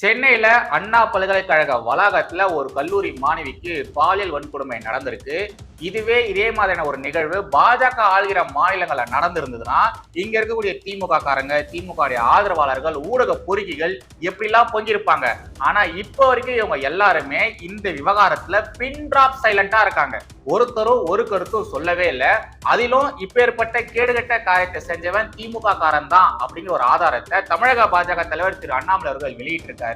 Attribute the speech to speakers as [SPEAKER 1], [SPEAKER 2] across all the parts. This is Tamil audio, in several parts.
[SPEAKER 1] சென்னையில அண்ணா பல்கலைக்கழக வளாகத்துல ஒரு கல்லூரி மாணவிக்கு பாலியல் வன்கொடுமை நடந்திருக்கு. இதுவே இதே மாதிரியான ஒரு நிகழ்வு. பாஜக ஆளுகிற மாநிலங்கள்ல நடந்திருந்ததுன்னா இங்க இருக்கக்கூடிய திமுக காரங்க திமுக ஆதரவாளர்கள் ஊடக பொறுக்கிகள் எப்படிலாம் பொங்கியிருப்பாங்க? ஆனா இப்போ வரைக்கும் இவங்க எல்லாருமே இந்த விவகாரத்துல பின் டிராப் சைலண்டா இருக்காங்க. ஒருத்தரும் ஒரு கருத்தும் சொல்லவே இல்லை. அதிலும் இப்பேற்பட்ட கேடுகட்ட காரியத்தை செஞ்சவன் திமுக காரன் தான் அப்படிங்கிற ஒரு ஆதாரத்தை தமிழக பாஜக தலைவர் திரு அண்ணாமலை அவர்கள் வெளியிட்டிருக்காரு.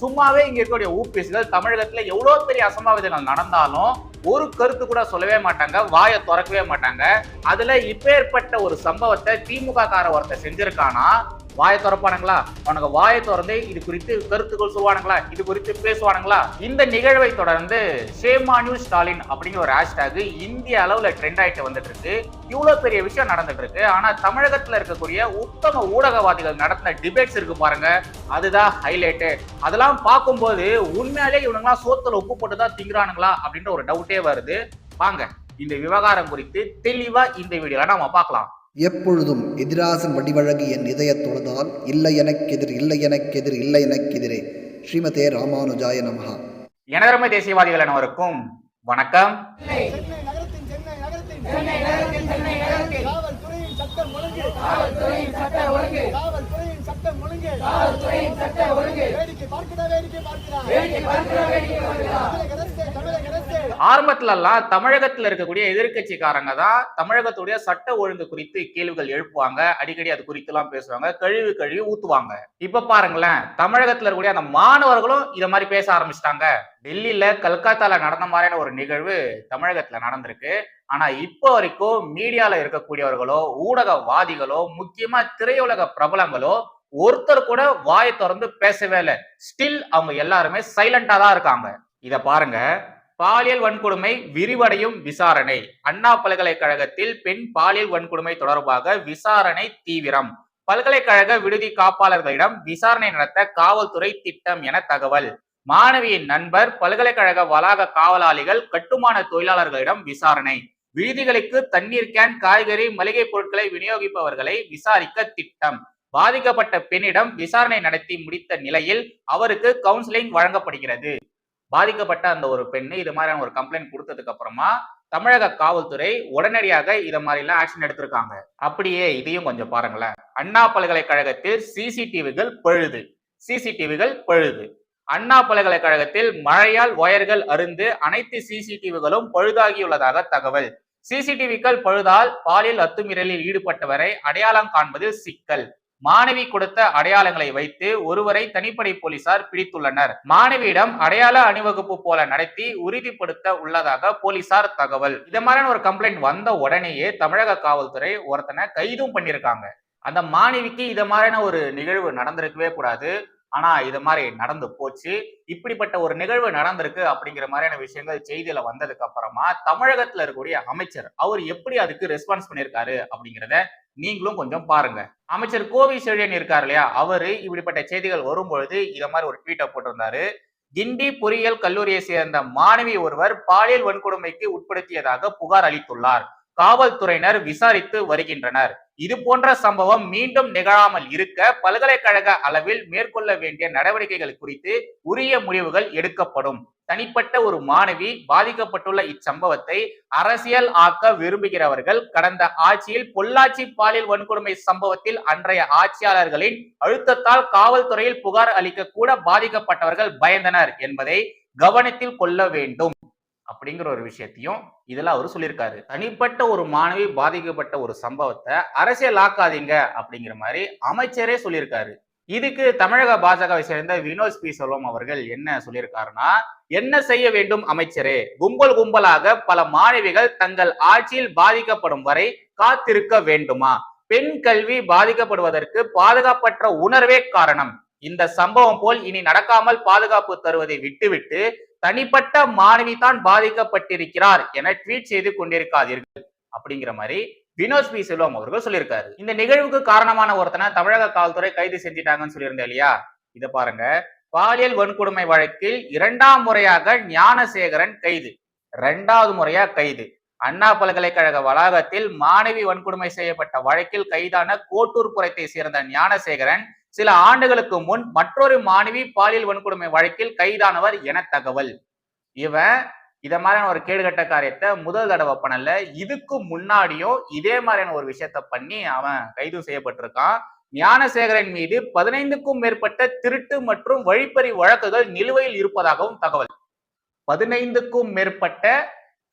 [SPEAKER 1] சும்மாவே இங்க இருக்கக்கூடிய ஊபிஸ்கள் தமிழகத்துல எவ்வளவு பெரிய அசம்பாவிதங்கள் நடந்தாலும் ஒரு கருத்து கூட சொல்லவே மாட்டாங்க வாயை திறக்கவே மாட்டாங்க. அதுல இப்பேற்பட்ட ஒரு சம்பவத்தை திமுக கார ஒருத்தர் செஞ்சிருக்கானா வாயை திறப்பானுங்களா? அவனுக்கு வாயை திறந்து இது குறித்து கருத்துக்கள் சொல்லுவானுங்களா இது குறித்து பேசுவானுங்களா? இந்த நிகழ்வை தொடர்ந்து ஷேமானியூ ஸ்டாலின் அப்படிங்கிற ஒரு ஹேஷ்டாக் இந்திய அளவுல ட்ரெண்ட் ஆயிட்டு வந்துட்டு இருக்கு இவ்வளவு பெரிய விஷயம் நடந்துட்டு இருக்கு ஆனா தமிழகத்துல இருக்கக்கூடிய உத்தம ஊடகவாதிகள் நடத்தின டிபேட்ஸ் இருக்கு பாருங்க. அதுதான் ஹைலைட்டு அதெல்லாம் பார்க்கும்போது உண்மையாலே இவனுங்களாம் சோத்துல உப்பு போட்டு தான் திங்குறானுங்களா அப்படின்ற ஒரு டவுட்டே வருது. வாங்க இந்த விவகாரம் குறித்து தெளிவா இந்த வீடியோல நம்ம பார்க்கலாம்.
[SPEAKER 2] எப்பொழுதும் எதிராசன் வடிவழகு என் இதயத் தொழுதால் இல்லை எனக்கெதிர் இல்லை எனக்கெதிர் இல்லை எனக்கெதிரே ஸ்ரீமதே ராமானுஜாய நமஹா.
[SPEAKER 1] எனதரமை தேசியவாதிகள் அனைவருக்கும் வணக்கம்.
[SPEAKER 3] வேடிக்கை பார்க்கிறா வேடிக்கை பார்க்கிறா வேடிக்கை
[SPEAKER 1] தமிழகத்தில் இருக்கக்கூடிய எதிர்க்கட்சிக்காரங்க தான் தமிழகத்துடைய சட்ட ஒழுங்கு குறித்து கேள்விகள் எழுப்புவாங்க. அடிக்கடி அது குறித்துலாம் பேசுவாங்க. கழுவி கழுவி ஊத்துவாங்க. இப்ப பாருங்களேன் தமிழகத்தில் இருக்கக்கூடிய அந்த மாணவர்களும் இதை மாதிரி பேச ஆரம்பிச்சிட்டாங்க. டெல்லியில கல்கத்தால நடந்த மாதிரியான ஒரு நிகழ்வு தமிழகத்துல நடந்திருக்கு. ஆனா இப்போ வரைக்கும் மீடியால இருக்கக்கூடியவர்களோ ஊடகவாதிகளோ முக்கியமா திரையுலக பிரபலங்களோ ஒருத்தர் கூட வாயை திறந்து பேசவே இல்லை. ஸ்டில் அவங்க எல்லாருமே சைலண்டா தான் இருக்காங்க. இத பாருங்க. பாலியல் வன்கொடுமை விரிவடையும் விசாரணை. அண்ணா பல்கலைக்கழகத்தில் பெண் பாலியல் வன்கொடுமை தொடர்பாக விசாரணை தீவிரம். பல்கலைக்கழக விடுதி காப்பாளர்களிடம் விசாரணை நடத்த காவல்துறை திட்டம் என தகவல். மாணவியின் நண்பர் பல்கலைக்கழக வளாக காவலாளிகள் கட்டுமான தொழிலாளர்களிடம் விசாரணை. விடுதிகளுக்கு தண்ணீர் கேன் காய்கறி மளிகை பொருட்களை விநியோகிப்பவர்களை விசாரிக்க திட்டம். பாதிக்கப்பட்ட பெண்ணிடம் விசாரணை நடத்தி முடித்த நிலையில் அவருக்கு கவுன்சிலிங் வழங்கப்படுகிறது. பாதிக்கப்பட்ட அந்த ஒரு பெண்ணு இது மாதிரியான ஒரு கம்ப்ளைண்ட் கொடுத்ததுக்கு அப்புறமா தமிழக காவல்துறை உடனடியாக இத மாதிரி எல்லாம் ஆக்ஷன் எடுத்திருக்காங்க. அப்படியே இதையும் கொஞ்சம் பாருங்களேன். அண்ணா பல்கலைக்கழகத்தில் சிசிடிவிகள் பழுது. சிசிடிவிகள் பழுது. அண்ணா பல்கலைக்கழகத்தில் மழையால் ஒயர்கள் அருந்து அனைத்து சிசிடிவிகளும் பழுதாகியுள்ளதாக தகவல். சிசிடிவிக்கள் பழுதால் பாலியல் அத்துமீறலில் ஈடுபட்டவரை அடையாளம் காண்பதில் சிக்கல். மாணவி கொடுத்த அடையாளங்களை வைத்து ஒருவரை தனிப்படை போலீசார் பிடித்துள்ளனர். மாணவியிடம் அடையாள அணிவகுப்பு போல நடத்தி உறுதிப்படுத்த உள்ளதாக போலீசார் தகவல். இது மாதிரியான ஒரு கம்ப்ளைண்ட் வந்த உடனேயே தமிழக காவல்துறை ஒருத்தனை கைதும் பண்ணியிருக்காங்க. அந்த மாணவிக்கு இது மாதிரியான ஒரு நிகழ்வு நடந்திருக்கவே கூடாது. ஆனா இது மாதிரி நடந்து போச்சு. இப்படிப்பட்ட ஒரு நிகழ்வு நடந்திருக்கு அப்படிங்கிற மாதிரியான விஷயங்கள் செய்தியில வந்ததுக்கு அப்புறமா தமிழகத்துல இருக்கக்கூடிய அமைச்சர் அவர் எப்படி அதுக்கு ரெஸ்பான்ஸ் பண்ணியிருக்காரு அப்படிங்கிறத நீங்களும் கொஞ்சம் பாருங்க. அமைச்சர் கோவி செழியன் இருக்கார் இல்லையா? அவரு இப்படிப்பட்ட செய்திகள் வரும்பொழுது இத மாதிரி ஒரு ட்வீட்டை போட்டிருந்தாரு. கிண்டி பொறியியல் கல்லூரியை சேர்ந்த மாணவி ஒருவர் பாலியல் வன்கொடுமைக்கு உட்படுத்தியதாக புகார் அளித்துள்ளார். காவல்துறையினர் விசாரித்து வருகின்றனர். இது போன்ற சம்பவம் மீண்டும் நிகழாமல் இருக்க பல்கலைக்கழக அளவில் மேற்கொள்ள வேண்டிய நடவடிக்கைகள் குறித்து உரிய முடிவுகள் எடுக்கப்படும். தனிப்பட்ட ஒரு மாணவி பாதிக்கப்பட்டுள்ள இச்சம்பவத்தை அரசியல் ஆக்க விரும்புகிறவர்கள் கடந்த ஆட்சியில் பொள்ளாச்சி பாலியல் வன்கொடுமை சம்பவத்தில் அன்றைய ஆட்சியாளர்களின் அழுத்தத்தால் காவல்துறையில் புகார் அளிக்க கூட பாதிக்கப்பட்டவர்கள் பயந்தனர் என்பதை கவனத்தில் கொள்ள வேண்டும். அப்படிங்கிற ஒரு விஷயத்தையும் இதில் அவர் சொல்லியிருக்காரு. தனிப்பட்ட ஒரு மாணவி பாதிக்கப்பட்ட ஒரு சம்பவத்தை அரசியல் ஆக்காதீங்க அப்படிங்கிற மாதிரி அமைச்சரே சொல்லியிருக்காரு. இதுக்கு தமிழக பாஜகவை சேர்ந்த வினோத் பி. செல்வம் அவர்கள் என்ன சொல்லியிருக்காருன்னா என்ன செய்ய வேண்டும் அமைச்சரே? கும்பல் கும்பலாக பல மாணவிகள் தங்கள் ஆட்சியில் பாதிக்கப்படும் வரை காத்திருக்க வேண்டுமா? பெண் கல்வி பாதிக்கப்படுவதற்கு பாதுகாப்பற்ற உணர்வே காரணம். இந்த சம்பவம் போல் இனி நடக்காமல் பாதுகாப்பு தருவதை விட்டுவிட்டு தனிப்பட்ட மாணவி தான் பாதிக்கப்பட்டிருக்கிறார் என ட்வீட் செய்து கொண்டிருக்காதீர்கள் அப்படிங்கிற மாதிரி வினோத் பி. செல்வம் அவர்கள் சொல்லியிருக்காரு. இந்த நிகழ்வுக்கு காரணமான ஒருத்தனை தமிழக காவல்துறை கைது செஞ்சிட்டாங்கன்னு சொல்லியிருந்தேன் இல்லையா? இதை பாருங்க. பாலியல் வன்கொடுமை வழக்கில் இரண்டாம் முறையாக ஞானசேகரன் கைது. இரண்டாவது முறையா கைது. அண்ணா பல்கலைக்கழக வளாகத்தில் மாணவி வன்கொடுமை செய்யப்பட்ட வழக்கில் கைதான கோட்டூர் புறத்தை சேர்ந்த ஞானசேகரன் சில ஆண்டுகளுக்கு முன் மற்றொரு மாணவி பாலியல் வன்கொடுமை வழக்கில் கைதானவர் என தகவல். இவன் இத மாதிரியான ஒரு கேடுகட்ட காரியத்தை முதல் தடவை பண்ணல. இதுக்கு முன்னாடியும் இதே மாதிரியான ஒரு விஷயத்த பண்ணி அவன் கைது செய்யப்பட்டிருக்கான். ஞானசேகரன் மீது பதினைந்துக்கும் மேற்பட்ட திருட்டு மற்றும் வழிப்பறி வழக்குகள் நிலுவையில் இருப்பதாகவும் தகவல். பதினைந்துக்கும் மேற்பட்ட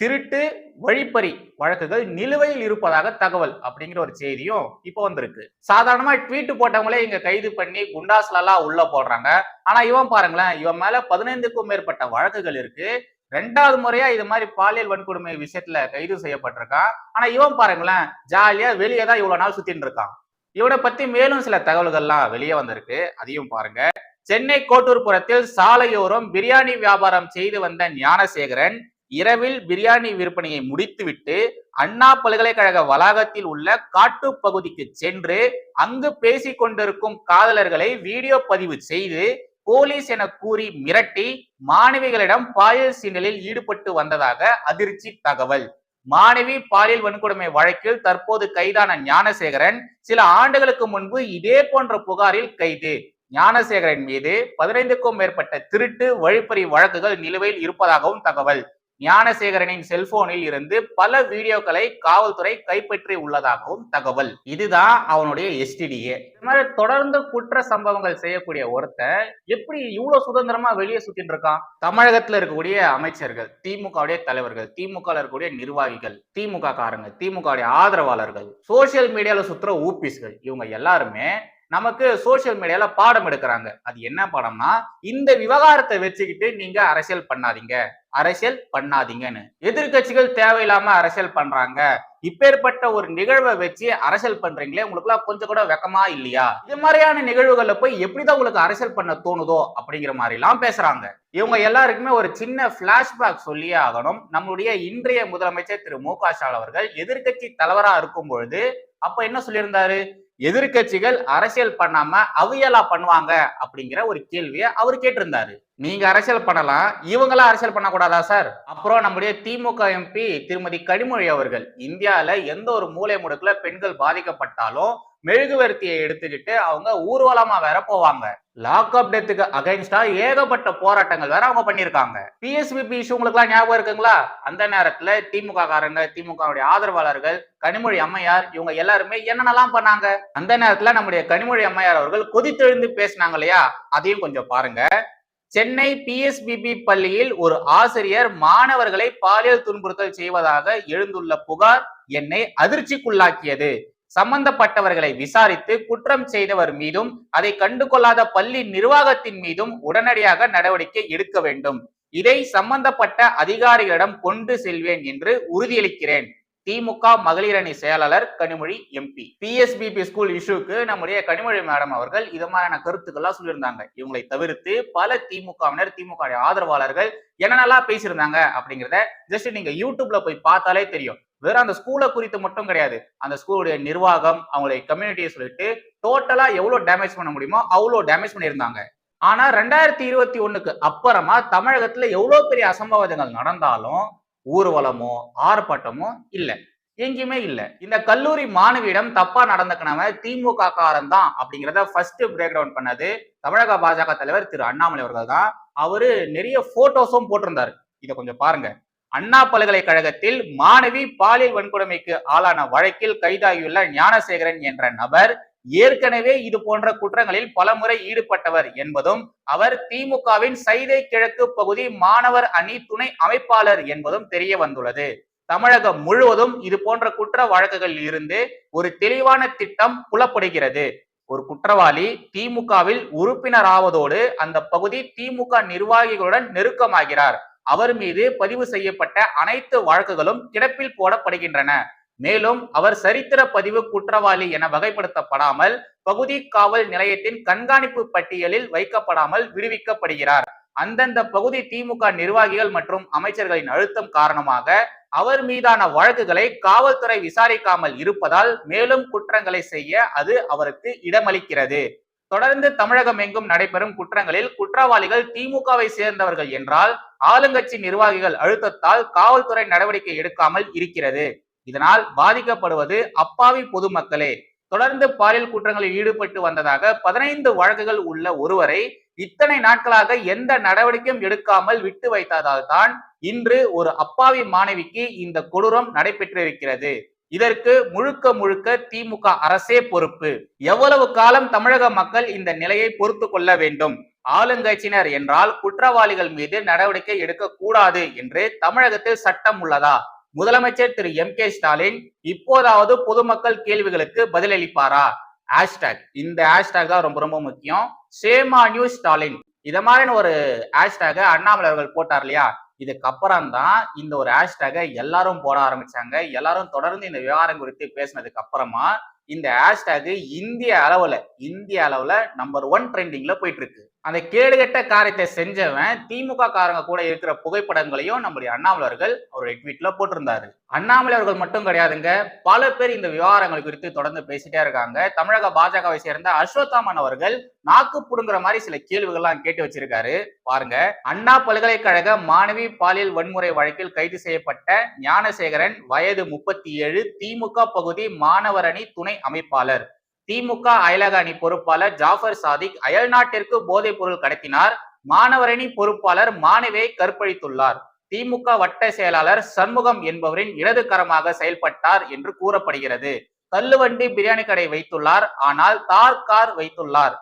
[SPEAKER 1] திருட்டு வழிப்பறி வழக்குகள் நிலுவையில் இருப்பதாக தகவல் அப்படிங்கிற ஒரு செய்தியும் இப்போ வந்திருக்கு. சாதாரணமா ட்வீட் போட்டவங்களே இங்க கைது பண்ணி குண்டாஸ்லாம் உள்ள போடுறாங்க. ஆனா இவன் பாருங்களேன் இவன் மேல பதினைந்துக்கும் மேற்பட்ட வழக்குகள் இருக்கு. ரெண்டாவது முறையா இது மாதிரி பாலியல் வன்கொடுமை விஷயத்துல கைது செய்யப்பட்டிருக்கான். ஆனா இவன் பாருங்களேன் ஜாலியா வெளியே தான் இவ்வளவு நாள் சுத்தின்னு இருக்கான். இவனை பத்தி மேலும் சில தகவல்கள்லாம் வெளியே வந்திருக்கு. அதையும் பாருங்க. சென்னை கோட்டூர்புரத்தில் சாலையோரம் பிரியாணி வியாபாரம் செய்து வந்த ஞானசேகரன் இரவில் பிரியாணி விற்பனையை முடித்துவிட்டு அண்ணா பல்கலைக்கழக வளாகத்தில் உள்ள காட்டு பகுதிக்கு சென்று அங்கு பேசிக் கொண்டிருக்கும் காதலர்களை வீடியோ பதிவு செய்து போலீஸ் என கூறி மிரட்டி மாணவிகளிடம் பாலியல் சீண்டலில் ஈடுபட்டு வந்ததாக அதிர்ச்சி தகவல். மாணவி பாலியல் வன்கொடுமை வழக்கில் தற்போது கைதான ஞானசேகரன் சில ஆண்டுகளுக்கு முன்பு இதே போன்ற புகாரில் கைது. ஞானசேகரன் மீது பதினைந்துக்கும் மேற்பட்ட திருட்டு வழிப்பறி வழக்குகள் நிலுவையில் இருப்பதாகவும் தகவல். ஞானசேகரனின் செல்போனில் இருந்து பல வீடியோக்களை காவல்துறை கைப்பற்றி உள்ளதாகவும் தகவல். இதுதான் அவனுடைய எஸ்டிடிஏ இது மாதிரி தொடர்ந்து குற்ற சம்பவங்கள் செய்யக்கூடிய ஒருத்தன் எப்படி இவ்வளவு சுதந்திரமா வெளியே சுத்திட்டு இருக்கான்? தமிழகத்துல இருக்கக்கூடிய அமைச்சர்கள் திமுகவுடைய தலைவர்கள் திமுக இருக்கக்கூடிய நிர்வாகிகள் திமுக காரங்க திமுக ஆதரவாளர்கள் சோசியல் மீடியால சுத்துற ஊபிஸ்கள் இவங்க எல்லாருமே நமக்கு சோசியல் மீடியால பாடம் எடுக்கிறாங்க. அது என்ன பாடம்னா இந்த விவகாரத்தை வச்சுக்கிட்டு நீங்க அரசியல் பண்ணாதீங்க. அரசியல் பண்ணாதீங்கன்னு. எதிர்க்கட்சிகள் தேவையில்லாம அரசியல் பண்றாங்க. இப்பேற்பட்ட ஒரு நிகழ்வை வச்சு அரசியல் பண்றீங்களே உங்களுக்கு எல்லாம் கொஞ்சம் கூட வெக்கமா இல்லையா? இது மாதிரியான நிகழ்வுகள்ல போய் எப்படிதான் உங்களுக்கு அரசியல் பண்ண தோணுதோ அப்படிங்கிற மாதிரி எல்லாம் பேசுறாங்க. இவங்க எல்லாருக்குமே ஒரு சின்ன பிளாஷ்பேக் சொல்லியே ஆகணும். நம்மளுடைய இன்றைய முதலமைச்சர் திரு மு க ஸ்டாலின் அவர்கள் எதிர்க்கட்சி தலைவரா இருக்கும் பொழுது அப்ப என்ன சொல்லியிருந்தாரு? எதிர்க்கட்சிகள் அரசியல் பண்ணாம அவியலா பண்ணுவாங்க அப்படிங்கிற ஒரு கேள்வியை அவர் கேட்டிருந்தாரு. நீங்க அரசியல் பண்ணலாம். இவங்களா அரசியல் பண்ணக்கூடாதா சார்? அப்புறம் நம்முடைய திமுக எம்பி திருமதி கனிமொழி அவர்கள் இந்தியால எந்த ஒரு மூலை முடுக்குல பெண்கள் பாதிக்கப்பட்டாலும் மெழுகுவர்த்தியை எடுத்துக்கிட்டு அவங்க ஊர்வலமா வேற போவாங்க. லாக்அப் டெத்துக்கு அகைன்ஸ்டா ஏகப்பட்ட போராட்டங்கள் வேற அவங்க பண்ணியிருக்காங்க. பிஎஸ்பிபி இஷ்யூ உங்களுக்கு எல்லாம் ஞாபகம் இருக்குங்களா? அந்த நேரத்துல திமுக காரங்க திமுக ஆதரவாளர்கள் கனிமொழி அம்மையார் இவங்க எல்லாருமே என்னென்னலாம் பண்ணாங்க? அந்த நேரத்துல நம்முடைய கனிமொழி அம்மையார் அவர்கள் கொதித்தெழுந்து பேசினாங்க இல்லையா? அதையும் கொஞ்சம் பாருங்க. சென்னை பிஎஸ்பிபி பள்ளியில் ஒரு ஆசிரியர் மாணவர்களை பாலியல் துன்புறுத்தல் செய்வதாக எழுந்துள்ள புகார் என்னை அதிர்ச்சிக்குள்ளாக்கியது. சம்பந்தப்பட்டவர்களை விசாரித்து குற்றம் செய்தவர் மீதும் அதை கண்டுகொள்ளாத பள்ளி நிர்வாகத்தின் மீதும் உடனடியாக நடவடிக்கை எடுக்க வேண்டும். இதை சம்பந்தப்பட்ட அதிகாரிகளிடம் கொண்டு செல்வேன் என்று உறுதியளிக்கிறேன். திமுக மகளிர் அணி செயலாளர் கனிமொழி எம்பி பிஎஸ்பிபி ஸ்கூல் இஷ்யூக்கு நம்முடைய கனிமொழி மேடம் அவர்கள் இது மாதிரியான கருத்துக்கள்லாம் சொல்லியிருந்தாங்க. இவங்களை தவிர்த்து பல திமுகவினர் திமுக ஆதரவாளர்கள் என்னென்னலாம் பேசியிருந்தாங்க அப்படிங்கிறத ஜஸ்ட் நீங்க யூடியூப்ல போய் பார்த்தாலே தெரியும். வெறும் அந்த ஸ்கூலை குறித்து மட்டும் கிடையாது. அந்த ஸ்கூலுடைய நிர்வாகம் அவங்களுடைய கம்யூனிட்டியை சொல்லிட்டு டோட்டலா எவ்வளவு டேமேஜ் பண்ண முடியுமோ அவ்வளோ டேமேஜ் பண்ணியிருந்தாங்க. ஆனா ரெண்டாயிரத்தி இருபத்தி ஒண்ணுக்கு அப்புறமா தமிழகத்துல எவ்வளவு பெரிய அசம்பாவிதங்கள் நடந்தாலும் ஊர்வலமோ ஆர்ப்பாட்டமோ இல்லை. எங்கேயுமே இல்லை. இந்த கல்லூரி மாணவியிடம் தப்பா நடந்துக்கினவ திமுக காரன் தான் அப்படிங்கிறத ஃபர்ஸ்ட் பிரேக் டவுன் பண்ணது தமிழக பாஜக தலைவர் திரு அண்ணாமலை அவர்கள் தான் அவரு நிறைய போட்டோஸும் போட்டிருந்தாரு. இதை கொஞ்சம் பாருங்க. அண்ணா பல்கலைக்கழகத்தில் மாணவி பாலியல் வன்கொடுமைக்கு ஆளான வழக்கில் கைதாகியுள்ள ஞானசேகரன் என்ற நபர் ஏற்கனவே இது போன்ற குற்றங்களில் பலமுறை ஈடுபட்டவர் என்பதும் அவர் திமுகவின் சைதை கிழக்கு பகுதி மாணவர் அணி துணை அமைப்பாளர் என்பதும் தெரிய வந்துள்ளது. தமிழகம் முழுவதும் இது போன்ற குற்ற வழக்குகளில் இருந்து ஒரு தெளிவான திட்டம் புலப்படுகிறது. ஒரு குற்றவாளி திமுகவில் உறுப்பினர் ஆவதோடு அந்த பகுதி திமுக நிர்வாகிகளுடன் நெருக்கமாகிறார். அவர் மீது பதிவு செய்யப்பட்ட அனைத்து வழக்குகளும் கிடப்பில் போடப்படுகின்றன. மேலும் அவர் சரித்திர பதிவு குற்றவாளி என வகைப்படுத்தப்படாமல் பகுதி காவல் நிலையத்தின் கண்காணிப்பு பட்டியலில் வைக்கப்படாமல் விடுவிக்கப்படுகிறார். அந்தந்த பகுதி திமுக நிர்வாகிகள் மற்றும் அமைச்சர்களின் அழுத்தம் காரணமாக அவர் மீதான வழக்குகளை காவல்துறை விசாரிக்காமல் இருப்பதால் மேலும் குற்றங்களை செய்ய அது அவருக்கு இடமளிக்கிறது. தொடர்ந்து தமிழகம் எங்கும் நடைபெறும் குற்றங்களில் குற்றவாளிகள் திமுகவை சேர்ந்தவர்கள் என்றால் ஆளுங்கட்சி நிர்வாகிகள் அழுத்தத்தால் காவல்துறை நடவடிக்கை எடுக்காமல் இருக்கிறது. இதனால் பாதிக்கப்படுவது அப்பாவி பொதுமக்களே. தொடர்ந்து பாலியல் குற்றங்களில் ஈடுபட்டு வந்ததாக பதினைந்து வழக்குகள் உள்ள ஒருவரை இத்தனை நாட்களாக எந்த நடவடிக்கையும் எடுக்காமல் விட்டு வைத்ததால் தான் இன்று ஒரு அப்பாவி மாணவிக்கு இந்த கொடூரம் நடைபெற்றிருக்கிறது. இதற்கு முழுக்க முழுக்க திமுக அரசே பொறுப்பு. எவ்வளவு காலம் தமிழக மக்கள் இந்த நிலையை பொறுத்து கொள்ள வேண்டும்? ஆளுங்கட்சியினர் என்றால் குற்றவாளிகள் மீது நடவடிக்கை எடுக்க கூடாது என்று தமிழகத்தில் சட்டம் உள்ளதா? முதலமைச்சர் திரு எம் கே ஸ்டாலின் இப்போதாவது பொதுமக்கள் கேள்விகளுக்கு பதிலளிப்பாரா? ஹேஷ்டாக் இந்த ஹேஷ்டாக் தான் ரொம்ப ரொம்ப முக்கியம். சேமா நியூஸ் ஸ்டாலின். இத மாதிரியான ஒரு ஹேஷ்டாக அண்ணாமலை அவர்கள் போட்டார் இல்லையா? இதுக்கப்புறம் தான் இந்த ஒரு ஹேஷ்டாக எல்லாரும் போட ஆரம்பிச்சாங்க. எல்லாரும் தொடர்ந்து இந்த விவகாரம் குறித்து பேசினதுக்கு அப்புறமா இந்த ஹேஷ்டாக் இந்திய அளவுல இந்திய அளவுல நம்பர் ஒன் ட்ரெண்டிங்ல போயிட்டு இருக்கு. அந்த கேடுகட்ட காரியத்தை செஞ்சவன் திமுக காரங்க கூட இருக்கிற புகைப்படங்களையும் நம்முடைய அண்ணாமலைவர்கள் அவருடைய ட்வீட்ல போட்டிருந்தாரு. அண்ணாமலை அவர்கள் மட்டும் கிடையாதுங்க. பல பேர் இந்த விவகாரங்கள் குறித்து தொடர்ந்து பேசிட்டே இருக்காங்க. தமிழக பாஜகவை சேர்ந்த அஸ்வத்தாமன் அவர்கள் நாக்கு புடுங்குற மாதிரி சில கேள்விகள்லாம் கேட்டு வச்சிருக்காரு. பாருங்க. அண்ணா பல்கலைக்கழக மாணவி பாலியல் வன்முறை வழக்கில் கைது செய்யப்பட்ட ஞானசேகரன் வயது முப்பத்தி ஏழு திமுக பகுதி மாணவரணி துணை அமைப்பாளர். திமுக அயலக அணி பொறுப்பாளர் ஜாஃபர் சாதிக் அயல்நாட்டிற்கு போதைப் பொருள் கடத்தினார். மாணவரணி பொறுப்பாளர் மாணவியை கற்பழித்துள்ளார். திமுக வட்ட செயலாளர் சண்முகம் என்பவரின் இடதுகரமாக செயல்பட்டார் என்று கூறப்படுகிறது. கல்லுவண்டி பிரியாணி கடை வைத்துள்ளார். ஆனால் தார் கார் வைத்துள்ளார்.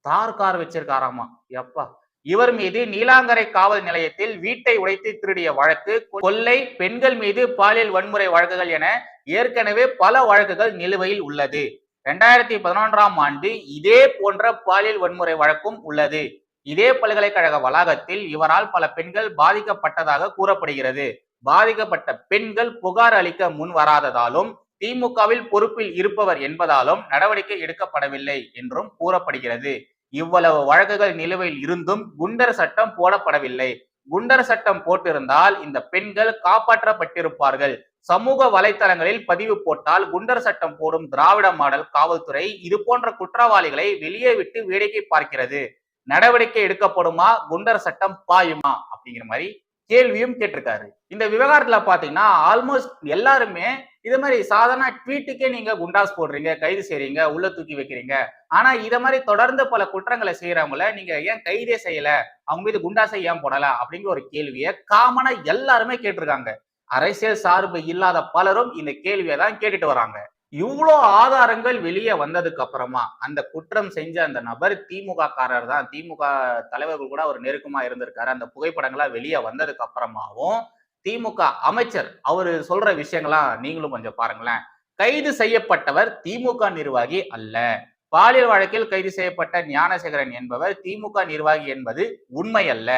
[SPEAKER 1] தார் கார் வச்சிருக்காராமா? எப்பா. இவர் மீது நீலாங்கரை காவல் நிலையத்தில் வீட்டை உடைத்து திருடிய வழக்கு கொள்ளை பெண்கள் மீது பாலியல் வன்முறை வழக்குகள் என ஏற்கனவே பல வழக்குகள் நிலுவையில் உள்ளது. இரண்டாயிரத்தி பதினொன்றாம் ஆண்டு இதே போன்ற பாலியல் வன்முறை வழக்கும் உள்ளது. இதே பல்கலைக்கழக வளாகத்தில் இவரால் பல பெண்கள் பாதிக்கப்பட்டதாக கூறப்படுகிறது. பாதிக்கப்பட்ட பெண்கள் புகார் அளிக்க முன் வராததாலும் திமுகவில் பொறுப்பில் இருப்பவர் என்பதாலும் நடவடிக்கை எடுக்கப்படவில்லை என்றும் கூறப்படுகிறது. இவ்வளவு வழக்குகள் நிலுவையில் இருந்தும் குண்டர் சட்டம் போடப்படவில்லை. குண்டர் சட்டம் போட்டிருந்தால் இந்த பெண்கள் காப்பாற்றப்பட்டிருப்பார்கள். சமூக வலைத்தளங்களில் பதிவு போட்டால் குண்டர் சட்டம் போடும் திராவிட மாடல் காவல்துறை இது போன்ற குற்றவாளிகளை வெளியே விட்டு வேடிக்கை பார்க்கிறது. நடவடிக்கை எடுக்கப்படுமா? குண்டர் சட்டம் பாயுமா? அப்படிங்கிற மாதிரி கேள்வியும் கேட்டிருக்காரு. இந்த விவகாரத்துல பாத்தீங்கன்னா ஆல்மோஸ்ட் எல்லாருமே இது மாதிரி சாதாரண ட்வீட்டுக்கே நீங்க குண்டாஸ் போடுறீங்க கைது செய்றீங்க உள்ள தூக்கி வைக்கிறீங்க. ஆனா இத மாதிரி தொடர்ந்து பல குற்றங்களை செய்யறவங்கள நீங்க ஏன் கைதே செய்யல? அவங்க மீது குண்டாசை ஏன் போடல? அப்படிங்கிற ஒரு கேள்வியை காமனா எல்லாருமே கேட்டிருக்காங்க. அரசியல் சார்பு இல்லாத பலரும் இந்த கேள்வியை தான் கேட்டுட்டு வராங்க. இவ்வளோ ஆதாரங்கள் வெளியே வந்ததுக்கு அப்புறமா அந்த குற்றம் செஞ்ச அந்த நபர் திமுக காரர் தான். திமுக தலைவர்கள் கூட அவர் நெருக்கமா இருந்திருக்காரு. அந்த புகைப்படங்கள்லாம் வெளியே வந்ததுக்கு அப்புறமாவும் திமுக அமைச்சர் அவரு சொல்ற விஷயங்களாம் நீங்களும் கொஞ்சம் பாருங்களேன். கைது செய்யப்பட்டவர் திமுக நிர்வாகி அல்ல. பாலியல் வழக்கில் கைது செய்யப்பட்ட ஞானசேகரன் என்பவர் திமுக நிர்வாகி என்பது உண்மை அல்ல.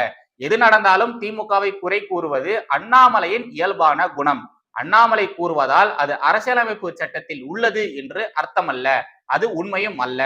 [SPEAKER 1] எது நடந்தாலும் திமுகவை குறை கூறுவது அண்ணாமலையின் இயல்பான குணம். அண்ணாமலை கூறுவதால் அது அரசியலமைப்பு சட்டத்தில் உள்ளது என்று அர்த்தமல்ல. அது உண்மையும் அல்ல.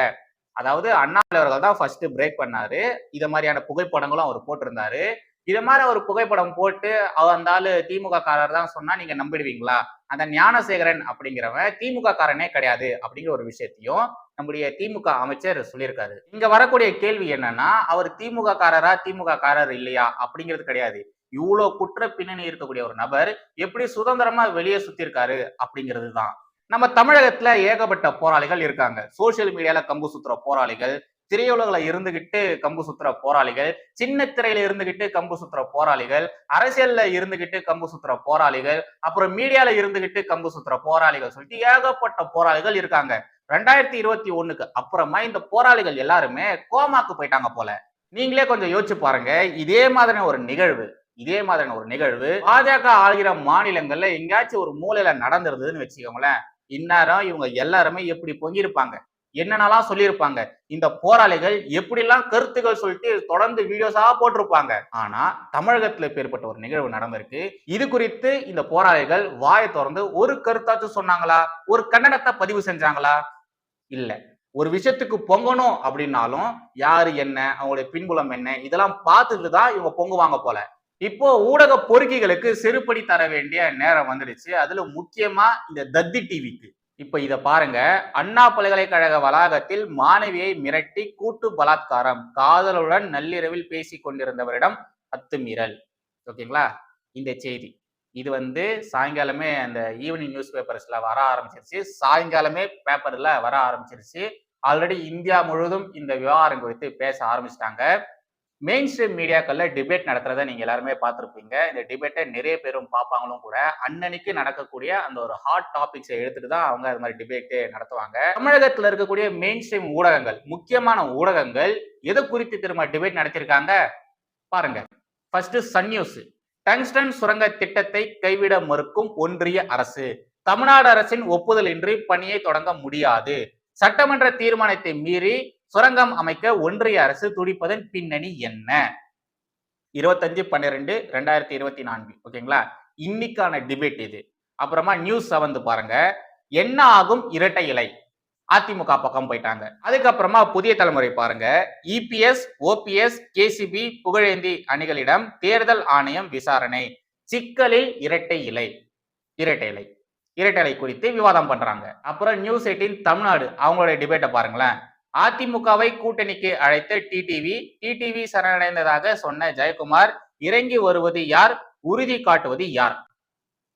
[SPEAKER 1] அதாவது அண்ணாமலை அவர்கள் தான் ஃபர்ஸ்ட் பிரேக் பண்ணாரு. இத மாதிரியான புகைப்படங்களும் அவர் போட்டிருந்தாரு. இது மாதிரி அவர் புகைப்படம் போட்டு அவர் அந்த ஆளு திமுக காரர் தான் சொன்னா நீங்க நம்பிடுவீங்களா? அந்த ஞானசேகரன் அப்படிங்கிறவன் திமுக காரனே கிடையாது அப்படிங்கிற ஒரு விஷயத்தையும் நம்முடைய திமுக அமைச்சர் சொல்லியிருக்காரு. இங்க வரக்கூடிய கேள்வி என்னன்னா அவர் திமுக காரரா திமுக காரர் இல்லையா? அப்படிங்கிறது கிடையாது. இவ்வளவு குற்ற பின்னணி இருக்கக்கூடிய ஒரு நபர் எப்படி சுதந்திரமா வெளியே சுத்திருக்காரு அப்படிங்கிறது தான். நம்ம தமிழகத்துல ஏகப்பட்ட போராளிகள் இருக்காங்க. சோசியல் மீடியால கம்பு சுத்துற போராளிகள் திரையுலகில் இருந்துகிட்டு கம்பு சுத்துற போராளிகள் சின்ன திரையில இருந்துகிட்டு கம்பு சுத்துற போராளிகள் அரசியல்ல இருந்துகிட்டு கம்பு சுத்துற போராளிகள் அப்புறம் மீடியால இருந்துகிட்டு கம்பு சுத்துற போராளிகள் சொல்லிட்டு ஏகப்பட்ட போராளிகள் இருக்காங்க. ரெண்டாயிரத்தி இருபத்தி ஒண்ணுக்கு அப்புறமா இந்த போராளிகள் எல்லாருமே கோமாக்கு போயிட்டாங்க போல. நீங்களே கொஞ்சம் யோசிச்சு பாருங்க. இதே மாதிரியான ஒரு நிகழ்வு இதே மாதிரியான ஒரு நிகழ்வு பாஜக ஆளுகிற மாநிலங்கள்ல எங்கேயாச்சும் ஒரு மூலையில நடந்துருதுன்னு வச்சுக்கோங்களேன் இந்நேரம் இவங்க எல்லாருமே எப்படி பொங்கியிருப்பாங்க? என்னென்னலாம் சொல்லியிருப்பாங்க? இந்த போராளிகள் எப்படிலாம் கருத்துக்கள் சொல்லிட்டு தொடர்ந்து வீடியோஸா போட்டிருப்பாங்க? ஆனா தமிழகத்துல பேர்பட்ட ஒரு நிகழ்வு நடந்திருக்கு. இது குறித்து இந்த போராளிகள் வாயை திறந்து ஒரு கருத்தாச்சும் சொன்னாங்களா? ஒரு கண்டனத்தை பதிவு செஞ்சாங்களா? இல்ல. ஒரு விஷயத்துக்கு பொங்கணும் அப்படின்னாலும் யாரு என்ன அவங்களுடைய பின்புலம் என்ன இதெல்லாம் பார்த்துட்டு தான் இவங்க பொங்குவாங்க போல. இப்போ ஊடக பொறுக்கிகளுக்கு செருப்படி தர வேண்டிய நேரம் வந்துடுச்சு. அதுல முக்கியமா இந்த தத்தி டிவிக்கு இப்ப இத பாருங்க. அண்ணா பல்கலைக்கழக வளாகத்தில் மாணவியை மிரட்டி கூட்டு பலாத்காரம். காதலுடன் நள்ளிரவில் பேசி கொண்டிருந்தவரிடம் அத்துமீறல் ஓகேங்களா? இந்த செய்தி. இது வந்து சாயங்காலமே அந்த ஈவினிங் நியூஸ் பேப்பர்ஸ்ல வர ஆரம்பிச்சிருச்சு. சாயங்காலமே பேப்பர்ல வர ஆரம்பிச்சிருச்சு. ஆல்ரெடி இந்தியா முழுவதும் இந்த விவகாரம் குறித்து பேச ஆரம்பிச்சிட்டாங்க. மெயின் ஸ்ட்ரீம் மீடியாக்களில் டிபேட் நடத்துறத நீங்க எல்லாருமே பார்த்துருப்பீங்க. இந்த டிபேட்டை நிறைய பேரும் பார்ப்பாங்களும் கூட. அன்னன்னைக்கு நடக்கக்கூடிய அந்த ஒரு ஹாட் டாபிக்ஸை எடுத்துட்டு தான் அவங்க அது மாதிரி டிபேட்டே நடத்துவாங்க. தமிழகத்தில் இருக்கக்கூடிய மெயின் ஸ்ட்ரீம் ஊடகங்கள் முக்கியமான ஊடகங்கள் எதை குறித்து திரும்ப டிபேட் நடத்தியிருக்காங்க பாருங்க. ஃபர்ஸ்ட் சன் நியூஸ் டங்ஸ்டன் சுரங்க திட்டத்தை கைவிட மறுக்கும் ஒன்றிய அரசு. தமிழ்நாடு அரசின் ஒப்புதல் இன்றி பணியை தொடங்க முடியாது. சட்டமன்ற தீர்மானத்தை மீறி சுரங்கம் அமைக்க ஒன்றிய அரசு துடிப்பதன் பின்னணி என்ன? இருபத்தஞ்சு பன்னிரெண்டு ரெண்டாயிரத்தி இருபத்தி நான்கு. ஓகேங்களா? இன்னைக்கான டிபேட் இது. அப்புறமா நியூஸ் செவன்த் பாருங்க. என்ன ஆகும் இரட்டை இலை? அதிமுக பக்கம் போயிட்டாங்க. அதுக்கப்புறமா புதிய தலைமுறை பாருங்க. இபிஎஸ் ஓபிஎஸ் கேசிபி புகழேந்தி அணிகளிடம் தேர்தல் ஆணையம் விசாரணை. சிக்கலில் இரட்டை இலை. இரட்டை இலை. இரட்டை இலை குறித்து விவாதம் பண்றாங்க. அப்புறம் நியூஸ் எயிட்டின் தமிழ்நாடு. அவங்களோட டிபேட்டை பாருங்களேன். அதிமுகவை கூட்டணிக்கு அழைத்த டிடிவி டிடிவி சரணடைந்ததாக சொன்ன ஜெயக்குமார் இறங்கி வருவது யார்? உறுதி காட்டுவது யார்?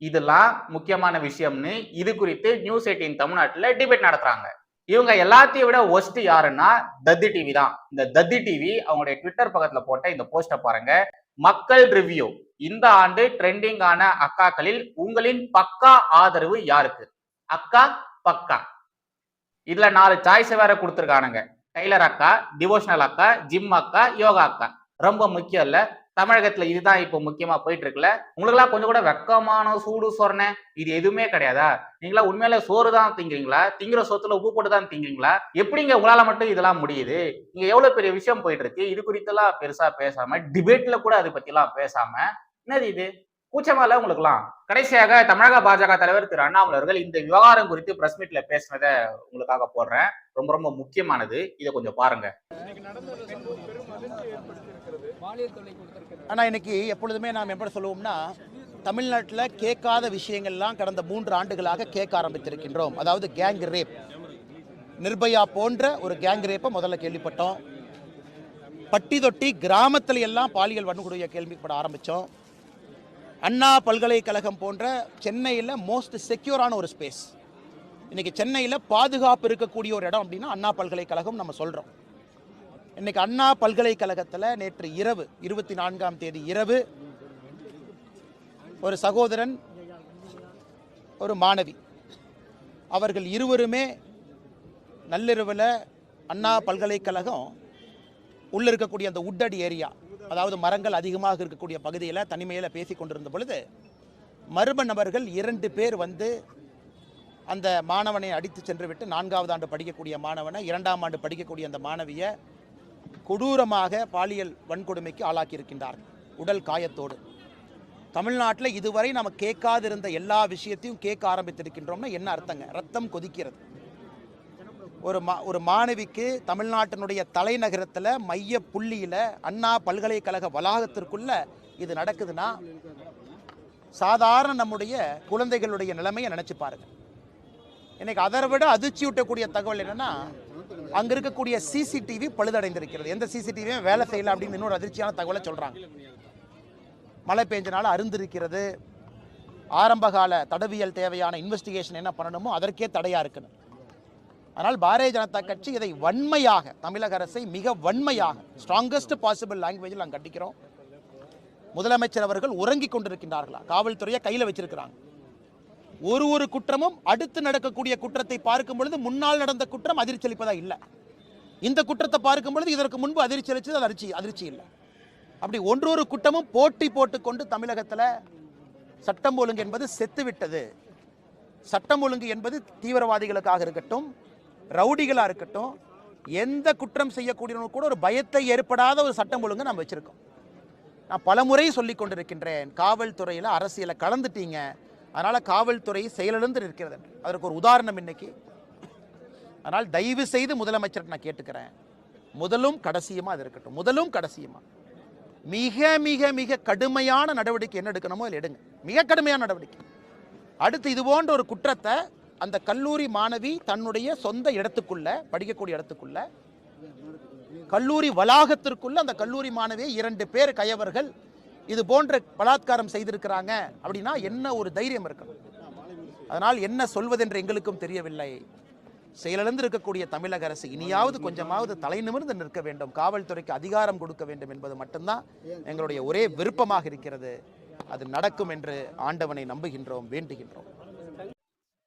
[SPEAKER 1] இதெல்லாம் முக்கியமான விஷயம்னு இது குறித்து நியூஸ் எயிட்டின் தமிழ்நாட்டில் டிபேட் நடத்துறாங்க. இவங்க எல்லாத்தையும் விட ஒஸ்ட் யாருன்னா தத்தி டிவி தான். இந்த தத்தி டிவி அவங்களுடைய ட்விட்டர் பக்கத்துல போட்ட இந்த போஸ்டை பாருங்க. மக்கள் ரிவ்யூ இந்த ஆண்டு ட்ரெண்டிங் ஆன அக்காக்களில் உங்களின் பக்கா ஆதரவு யாருக்கு? அக்கா பக்கா. இதுல நாலு சாய்ஸ் வேற கொடுத்துருக்கானுங்க. டெய்லர் அக்கா டிவோஷனல் அக்கா ஜிம் அக்கா யோகா அக்கா. ரொம்ப முக்கியம் இல்ல. தமிழகத்துல இதுதான் இப்போ முக்கியமா போயிட்டு இருக்குல்ல உங்களுக்கெல்லாம் கொஞ்சம் கூட வெக்கமான சூடு சொரணை இது எதுவுமே கிடையாதா? நீங்களா உண்மையில சோறு தான் திங்குறீங்களா? திங்குற சோத்துல உப்பு போட்டு தான் திங்குறீங்களா? எப்படிங்க உங்களால மட்டும் இதெல்லாம் முடியுது? இங்க எவ்வளவு பெரிய விஷயம் போயிட்டு இருக்கு இது குறித்தெல்லாம் பெருசா பேசாம டிபேட்ல கூட அதை பத்தி எல்லாம் பேசாம என்னது இது? கூச்சமால உங்களுக்குலாம். கடைசியாக தமிழக பாஜக தலைவர் திரு அண்ணாமலை அவர்கள் இந்த விவகாரம் குறித்து பிரஸ் மீட்ல பேசினதை உங்களுக்காக போடுறேன். ரொம்ப ரொம்ப முக்கியமானது. இதை கொஞ்சம் பாருங்க.
[SPEAKER 4] ஆனா இன்னைக்கு எப்பொழுதுமே நாம் எப்படி சொல்லுவோம்னா தமிழ்நாட்டில் கேட்காத விஷயங்கள்லாம் கடந்த மூன்று ஆண்டுகளாக கேட்க ஆரம்பித்திருக்கின்றோம். அதாவது கேங் ரேப் நிர்பயா போன்ற ஒரு கேங் ரேப்பை முதல்ல கேள்விப்பட்டோம். பட்டி தொட்டி கிராமத்தில் எல்லாம் பாலியல் வன்கொடுமையை கேள்விப்பட ஆரம்பித்தோம் அண்ணா பல்கலைக்கழகம் போன்ற சென்னையில் மோஸ்ட் செக்யூரான ஒரு ஸ்பேஸ் இன்றைக்கி சென்னையில் பாதுகாப்பு இருக்கக்கூடிய ஒரு இடம் அப்படின்னா அண்ணா பல்கலைக்கழகம் நம்ம சொல்கிறோம் இன்னைக்கு அண்ணா பல்கலைக்கழகத்தில் நேற்று இரவு இருபத்தி நான்காம் தேதி இரவு ஒரு சகோதரன் ஒரு மாணவி. அவர்கள் இருவருமே நள்ளிரவில் அண்ணா பல்கலைக்கழகம் உள்ளே இருக்கக்கூடிய அந்த உட்டடி ஏரியா அதாவது மரங்கள் அதிகமாக இருக்கக்கூடிய பகுதியில் தனிமையில் பேசி கொண்டிருந்த பொழுது மர்ம நபர்கள் இரண்டு பேர் வந்து அந்த மாணவனை அடித்து சென்று விட்டு நான்காவது ஆண்டு படிக்கக்கூடிய மாணவனை இரண்டாம் ஆண்டு படிக்கக்கூடிய அந்த மாணவியை கொடூரமாக பாலியல் வன்கொடுமைக்கு ஆளாக்கியிருக்கின்றார்கள் உடல் காயத்தோடு. தமிழ்நாட்டில் இதுவரை நம்ம கேட்காதிருந்த எல்லா விஷயத்தையும் கேட்க ஆரம்பித்திருக்கின்றோம்னா என்ன அர்த்தங்க? ரத்தம் கொதிக்கிறது. ஒரு மா ஒரு மாணவிக்கு தமிழ்நாட்டினுடைய தலைநகரத்தில் மைய புள்ளியில் அண்ணா பல்கலைக்கழக வளாகத்திற்குள்ள இது நடக்குதுன்னா சாதாரண நம்முடைய குழந்தைகளுடைய நிலைமையை நினச்சி பாருங்க. இன்னைக்கு அதை விட அதிர்ச்சியூட்டக்கூடிய தகவல் என்னன்னா அங்கே இருக்கக்கூடிய சிசிடிவி பழுதடைந்திருக்கிறது. எந்த சிசிடிவியும் வேலை செய்யலை அப்படின்னு இன்னொரு அதிர்ச்சியான தகவலை சொல்கிறாங்க மழை பெஞ்சனால அருந்திருக்கிறது. ஆரம்பகால தடவியல் தேவையான இன்வெஸ்டிகேஷன் என்ன பண்ணணுமோ அதற்கே தடையாக இருக்கணும். ஆனால் பாரதிய ஜனதா கட்சி இதை வன்மையாக தமிழக அரசை மிக வன்மையாக ஸ்ட்ராங்கஸ்ட் பாசிபிள் லாங்குவேஜில் நாங்கள் கண்டிக்கிறோம். முதலமைச்சர் அவர்கள் உறங்கிக் கொண்டிருக்கின்றார்களா? காவல்துறையை கையில் வச்சிருக்கிறாங்க. ஒரு ஒரு குற்றமும் அடுத்து நடக்கக்கூடிய குற்றத்தை பார்க்கும் பொழுது முன்னால் நடந்த குற்றம் அதிர்ச்சி அளிப்பதா இல்லை. இந்த குற்றத்தை பார்க்கும் பொழுது இதற்கு முன்பு அதிர்ச்சி அளிச்சது அது அதிர்ச்சி அதிர்ச்சி இல்லை. அப்படி ஒன்றொரு குற்றமும் போட்டி போட்டுக்கொண்டு தமிழகத்தில் சட்டம் ஒழுங்கு என்பது செத்துவிட்டது. சட்டம் ஒழுங்கு என்பது தீவிரவாதிகளுக்காக இருக்கட்டும் ரவுடிகளாக இருக்கட்டும் எந்த குற்றம் செய்யக்கூடியவங்க கூட ஒரு பயத்தை ஏற்படாத ஒரு சட்டம் ஒழுங்கு நம்ம வச்சுருக்கோம். நான் பலமுறை சொல்லி கொண்டிருக்கின்றேன் காவல்துறையில் அரசியலை கலந்துட்டீங்க அதனால் காவல்துறை செயலிழந்து இருக்கிறது அதற்கு ஒரு உதாரணம் இன்னைக்கு. அதனால் தயவு செய்து முதலமைச்சருக்கு நான் கேட்டுக்கிறேன். முதலும் கடைசியுமா அது இருக்கட்டும். முதலும் கடைசியுமா? மிக மிக மிக கடுமையான நடவடிக்கை என்ன எடுக்கணுமோ அதில் எடுங்க. மிக கடுமையான நடவடிக்கை. அடுத்து இது போன்ற ஒரு குற்றத்தை அந்த கல்லூரி மாணவி தன்னுடைய சொந்த இடத்துக்குள்ள படிக்கக்கூடிய இடத்துக்குள்ள கல்லூரி வளாகத்திற்குள்ள அந்த கல்லூரி மாணவியை இரண்டு பேர் கயவர்கள் இது போன்ற பலாத்காரம் செய்திருக்கிறாங்க அப்படின்னா என்ன ஒரு தைரியம் இருக்கணும்? அதனால் என்ன சொல்வதென்று எங்களுக்கும் தெரியவில்லை. செயலிழந்து இருக்கக்கூடிய தமிழக அரசு இனியாவது கொஞ்சமாவது தலை நிமிர்ந்து நிற்க வேண்டும். காவல்துறைக்கு அதிகாரம் கொடுக்க வேண்டும் என்பது மட்டும்தான் எங்களுடைய ஒரே விருப்பமாக இருக்கிறது. அது நடக்கும் என்று ஆண்டவனை நம்புகின்றோம் வேண்டுகின்றோம்.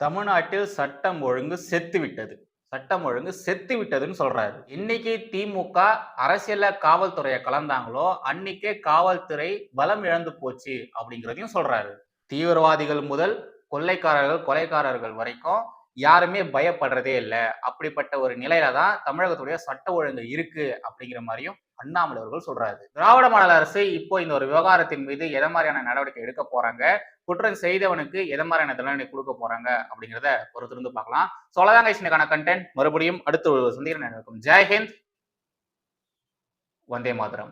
[SPEAKER 1] தமிழ்நாட்டில் சட்டம் ஒழுங்கு செத்து விட்டது சட்டம் ஒழுங்கு செத்து விட்டதுன்னு சொல்றாரு. இன்னைக்கு திமுக அரசியல காவல்துறையை கலந்தாங்களோ அன்னைக்கே காவல்துறை பலம் இழந்து போச்சு அப்படிங்கிறதையும் சொல்றாரு. தீவிரவாதிகள் முதல் கொள்ளைக்காரர்கள் கொலைக்காரர்கள் வரைக்கும் யாருமே பயப்படுறதே இல்லை. அப்படிப்பட்ட ஒரு நிலையில தான் தமிழகத்துடைய சட்ட ஒழுங்கு இருக்கு அப்படிங்கிற மாதிரியும் அண்ணாமலை அவர்கள் சொல்றாரு. திராவிட மாநில அரசு இப்போ இந்த ஒரு விவகாரத்தின் மீது எதை மாதிரியான நடவடிக்கை எடுக்க போறாங்க? குற்றம் செய்தவனுக்கு எதை மாதிரியான தண்டனை கொடுக்க போறாங்க? அப்படிங்கிறத பொறுத்திருந்து பார்க்கலாம். சோழதாங்க கண்டென்ட் மறுபடியும் அடுத்து ஒரு சந்திக்கிறேன். இருக்கும். ஜெய்ஹிந்த் வந்தே மாதரம்.